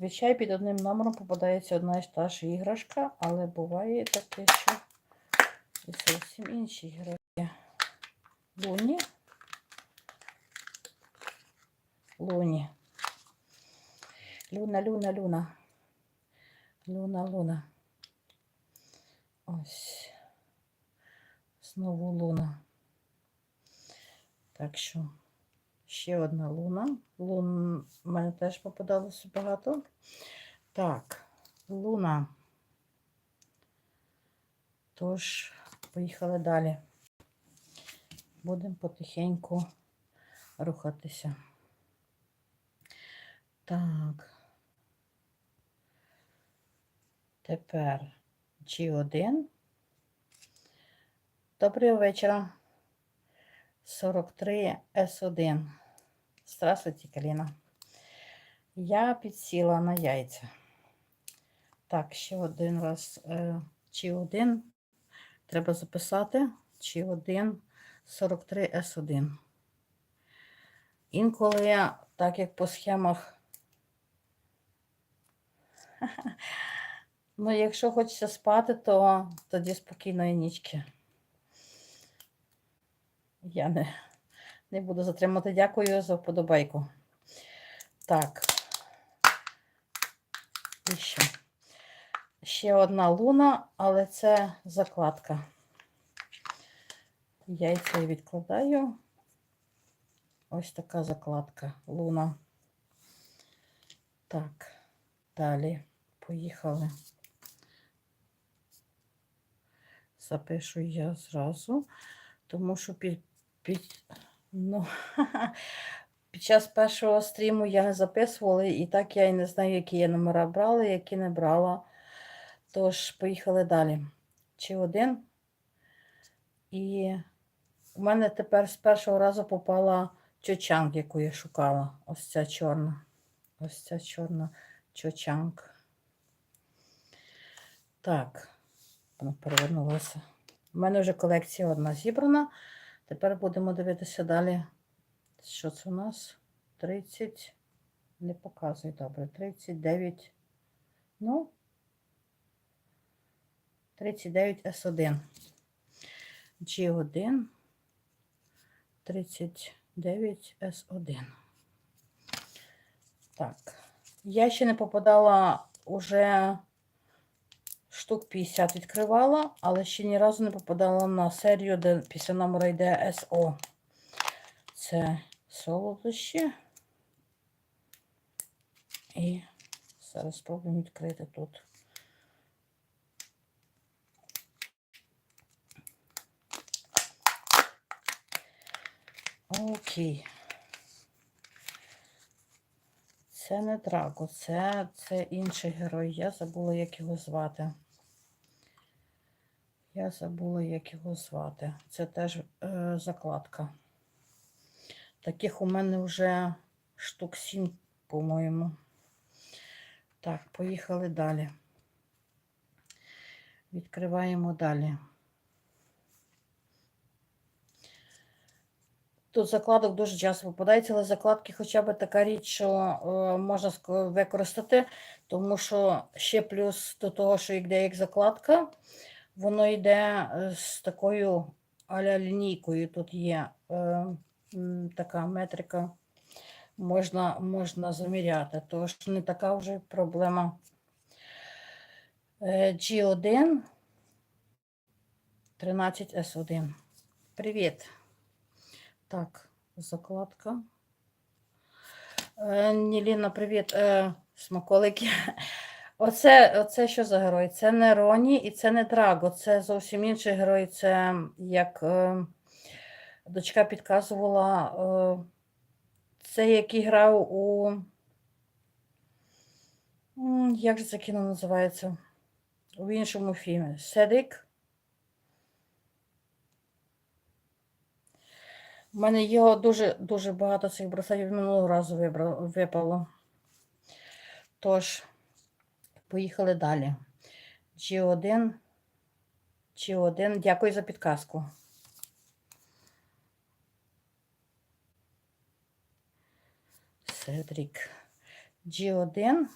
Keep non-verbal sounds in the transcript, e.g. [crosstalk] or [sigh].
Звичай під одним номером попадається одна і та ж іграшка, але буває таке, що і зовсім інші іграшки. Луні. Луні. Луна, луна, луна. Луна, луна. Ось. Знову луна. Так що ще одна луна. Лун в мене теж попадалося багато. Так, луна. Тож, поїхали далі. Будемо потихеньку рухатися. Так. Тепер G1. Доброго вечора. 43 С1. Здравствуйте, Каліна. Я підсіла на яйця. Так, ще один раз. Е, Чи один треба записати. Чи один 43 С1. Інколи, я, так як по схемах. [laughs] Ну, якщо хочеться спати, то тоді спокійної нічки. Я не, не буду затримати. Дякую за вподобайку. Так. І ще. Ще одна луна, але це закладка. Яйця відкладаю. Ось така закладка луна. Так, далі поїхали. Запишу я зразу, тому що під, під, ну, [laughs] під час першого стріму я не записувала, і так я і не знаю, які я номера брала, які не брала. Тож, поїхали далі. Чи один. І у мене тепер з першого разу попала чочанг, яку я шукала. Ось ця чорна. Ось ця чорна чочанг. Так, вона перевернулася. У мене вже колекція одна зібрана. Тепер будемо дивитися далі. Що це у нас? 30. Не показує добре. 39. Ну, 39 С1. G1. 39 С1. Так. Я ще не попадала уже штук 50 відкривала, але ще ні разу не попадала на серію, де після номера йде СО. Це солодощі. І зараз спробуємо відкрити тут. Окей. Це не Драго, це, це інший герой. Я забула, як його звати. Я забула, як його звати. Це теж е, закладка. Таких у мене вже штук 7, по-моєму. Так, поїхали далі. Відкриваємо далі. Тут закладок дуже часто попадається, але закладки хоча б така річ, що е, можна використати, тому що ще плюс до того, що йде як закладка, воно йде е, з такою аля лінійкою. Тут є е, така метрика, можна, можна заміряти, тож не така вже проблема. Е, G1 13S1. Привіт. Так, закладка. Е, Ніліна, привіт. Е, смаколики. [laughs] Оце, оце що за герой? Це не Роні і це не Драго. Це зовсім інший герой. Це як е, дочка підказувала, е, це який грав у. Як же це кіно називається? У іншому фільмі. Седик. У мене його дуже дуже багато цих браслетів минулого разу випало. Тож, поїхали далі. G1. G1. Дякую за підказку. Седрік. G1.